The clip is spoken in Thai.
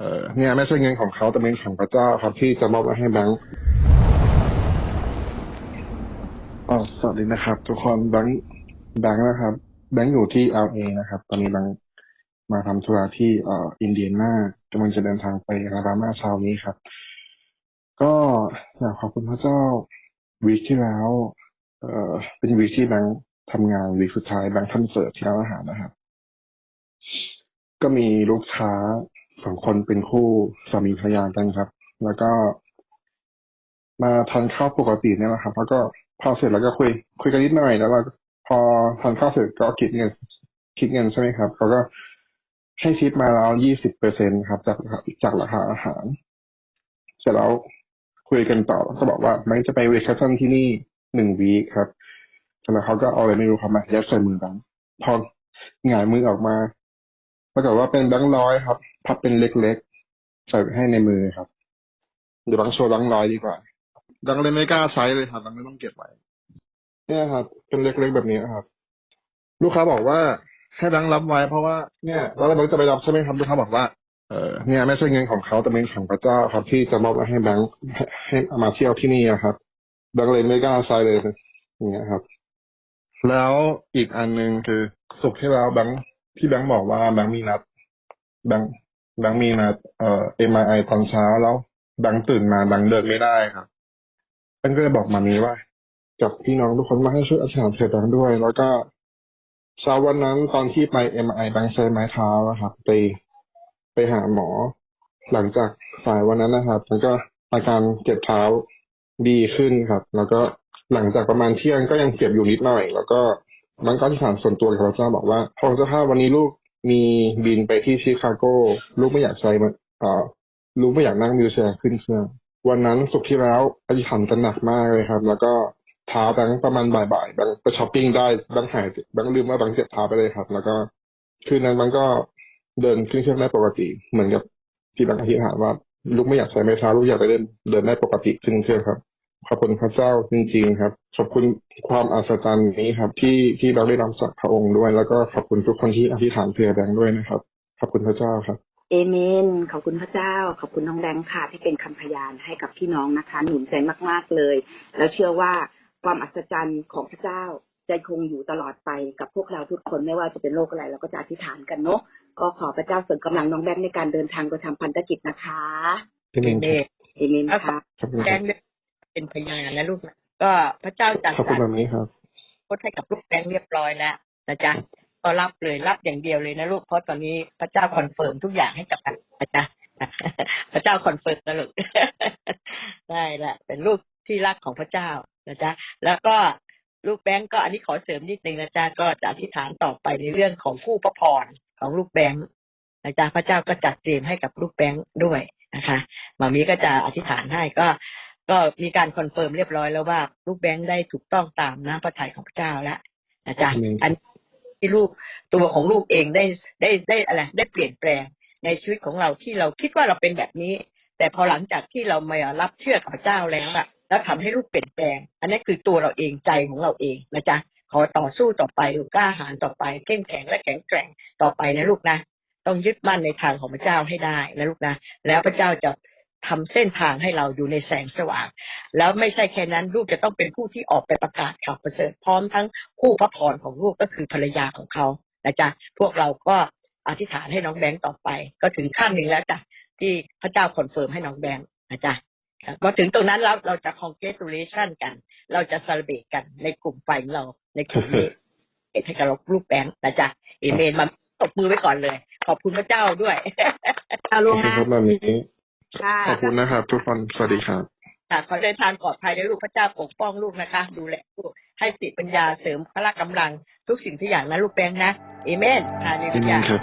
เออเนี่ยไม่ใช่เงินของเขาแต่เป็นของพระเจ้าครับที่จะมอบไว้ให้แบงค์อ๋อสวัสดีนะครับ ทุกคนแบงค์แบงค์นะครับ แบงค์อยู่ที่ LA นะครับ ตอนนี้แบงค์มาทำธุระที่เอ่ออินเดียนากำลังจะเดินทางไปอาลาบามาเช้านี้ครับ ก็อยากขอบคุณพระเจ้าวีคที่แล้ว เอ่อเป็นวีคที่แบงค์ทำงานวีคสุดท้ายแบงค์ทำเสิร์ฟที่ร้านอาหารนะครับ ก็มีลูกค้า สองคนเป็นคู่สามีภรรยากันครับ แล้วก็มาทานข้าวปกติเนี่ยแหละครับ แล้วก็พอเสร็จแล้วก็คุย คุยกันนิดหน่อยแล้วก็พอทานข้าวเสร็จก็คิดเงินคิดเงินใช่ไหมครับเขาก็ให้ทิปมาแล้วยี่สิบเปอร์เซ็นครับ จากจากราคาอาหาร เสร็จแล้วคุยกันต่อก็บอกว่าไม่จะไปเวคัชั่นที่นี่หนึ่งวีคครับแล้วเขาก็เอาอะไรไม่รู้ครับมายัดใส่มือแบงค์พอหงายมือออกมา ปรากฏว่าเป็นแบงค์ร้อยครับ พับเป็นเล็กๆใส่ให้ในมือครับ เดี๋ยวแบงโชว์แบงค์ร้อยดีกว่าแบงเลยไม่กล้าใช้เลยครับแบงไม่ต้องเก็บไว้เนี่ยครับ เป็นเล็กๆแบบนี้ครับ ลูกค้าบอกว่าให้แบงรับไว้เพราะว่าเนี่ยแล้วแบงค์จะไปรับใช่ไหมครับลูกค้าบอกว่าเออเนี่ยไม่ใช่เงินของเขาแต่เป็นของพระเจ้าครับ ที่จะมอบให้แบงค์ให้เอามาเที่ยวที่นี่อะครับแบงเลยไม่กล้าใช้เลยอย่างเงี้ยครับ แล้วอีกอันหนึ่งคือสุกร์ที่แล้วแบงค์ ที่แบงค์บอกว่าแบงค์มีนัดแบงค์แบงค์มีนัดเอ่อ MRI ตอนเช้าแล้วแบงค์ตื่นมาแบงค์เดินไม่ได้ครับแบงค์ก็เลยบอกมามีว่ากับพี่น้องทุกคนมาให้ช่วยอธิษฐานเผื่อแบงค์ด้วย แล้วก็เช้าวันนั้นตอนที่ไป MRI แบงค์ใช้ไม้เท้าครับไปไปหาหมอ หลังจากสายวันนั้นนะครับมันก็อาการเจ็บเท้าดีขึ้นครับ แล้วก็หลังจากประมาณเที่ยงก็ยังเจ็บอยู่นิดหน่อย แล้วก็ บางก็อธิษฐานส่วนตัวกับพระเจ้าบอกว่าพระองค์เจ้าข้าวันนี้ลูกมีบินไปที่ชิคาโกลูกไม่อยากใช้มันเอ่อลูกไม่อยากนั่งวิวแชร์ขึ้นเครื่องวันนั้นสุกที่แล้วอธิษฐานกันหนักมากเลยครับ แล้วก็เท้าแบงประมาณบ่ายๆแบงไปช้อปปิ้งได้แบงหายแบงลืมว่าแบงเจ็บเท้าไปเลยครับ แล้วก็คืนนั้นแบงก็เดินขึ้นเครื่องได้ปกติ เหมือนกับที่แบงอธิษฐานว่าลูกไม่อยากใส่ไม้เท้าลูกอยากไปเดินเดินได้ปกติขึ้นเครื่องครับ ขอบคุณพระเจ้าจริง ๆ ครับ ขอบคุณความอัศจรรย์นี้ครับ ที่ที่เราได้รับจากพระองค์ด้วย แล้วก็ขอบคุณทุกคนที่อธิษฐานเผื่อแบงค์ด้วยนะครับ ขอบคุณพระเจ้าครับ เอเมน ขอบคุณพระเจ้า ขอบคุณน้องแบงค์ค่ะที่เป็นคำพยานให้กับพี่น้องนะคะ หนุนใจมากๆเลย แล้วเชื่อว่าความอัศจรรย์ของพระเจ้าจะคงอยู่ตลอดไปกับพวกเราทุกคนไม่ว่าจะเป็นโรคอะไรเราก็จะอธิษฐานกันเนาะก็ขอพระเจ้าเสริมกำลังน้องแบงค์ในการเดินทางไปทำพันธกิจนะคะที่หนึ่งเมครับนเอเมนค่ะขอบคุณแบครังบค์ เป็นพยานนะลูกนะก็พระเจ้าจัดขอบสคุรณรแบบนี้ครับโค้ดให้กับลูกแบงค์เรียบร้อยแล้วนะจ๊ะก็รับเลยรับอย่างเดียวเลยนะลูกเพราะตอนนี้พระเจ้าคอนเฟิร์มทุกอย่างให้กับกันนะจ๊ะพระเจ้าคอนเฟิร์มนะลูกได้แหละเป็นลูกที่รักของพระเจ้านะจ๊ะแล้วก็ลูกแบงค์ก็อันนี้ขอเสริมนิดนึงนะจ๊ะก็จะอธิษฐานต่อไปในเรื่องของคู่พระพรของลูกแบงค์นะจ๊ะพระเจ้าก็จัดเตรียมให้กับลูกแบงค์ด้วยนะคะมามีก็จะอธิษฐานให้ก็ ก็มีการคอนเฟิร์มเรียบร้อยแล้วว่าลูกแบงค์ได้ถูกต้องตามน้ำพระทัยของพระเจ้าแล้วนะจ๊ะอาเมนอันที่ลูกตัวของลูกเองได้ได้ได้อะไรได้เปลี่ยนแปลงในชีวิตของเราที่เราคิดว่าเราเป็นแบบนี้ แต่พอหลังจากที่เรามารับเชื่อกับพระเจ้าแล้วอะแล้วทำให้ลูกเปลี่ยนแปลง อันนี้คือตัวเราเองใจของเราเองนะจ๊ะขอต่อสู้ต่อไปลูกกล้าหาญต่อไปเข้มแข็งและแข็งแกร่งต่อไปนะลูกนะ ต้องยึดมั่นในทางของพระเจ้าให้ได้นะลูกนะ แล้วพระเจ้าจะ ทำเส้นทางให้เราอยู่ในแสงสว่าง แล้วไม่ใช่แค่นั้นลูกจะต้องเป็นผู้ที่ออกไปประกาศข่าวประเสริฐพร้อมทั้งคู่พระพรของลูกก็คือภรรยาของเขานะจ๊ะพวกเราก็อธิษฐานให้น้องแบงค์ต่อไป ก็ถึงขั้นหนึ่งแล้วจ้ะที่พระเจ้าคอนเฟิร์มให้น้องแบงค์นะจ๊ะครับพอถึงตรงนั้นแล้วเราจะ congratulation กัน เราจะ celebrate กันในกลุ่มไฟของเราในกลุ่มนี้เอกให้กับลูกแบงค์นะจ๊ะเอเมนมาตบมือไว้ก่อนเลย ขอบคุณพระเจ้าด้วยเอาลอบงนะ ครับแบบนี้ค่ะขอบคุณนะครับ ทุกคนสวัสดีครับค่ะขอเดินทางปลอดภัยในลูกพระเจ้าปกป้องลูกนะคะ ดูแลลูกให้สติปัญญาเสริมพละกำลังทุกสิ่งทุกอย่างนะลูกแบงค์นะเอเมนฮาเลที่ลูนี่ยาครับ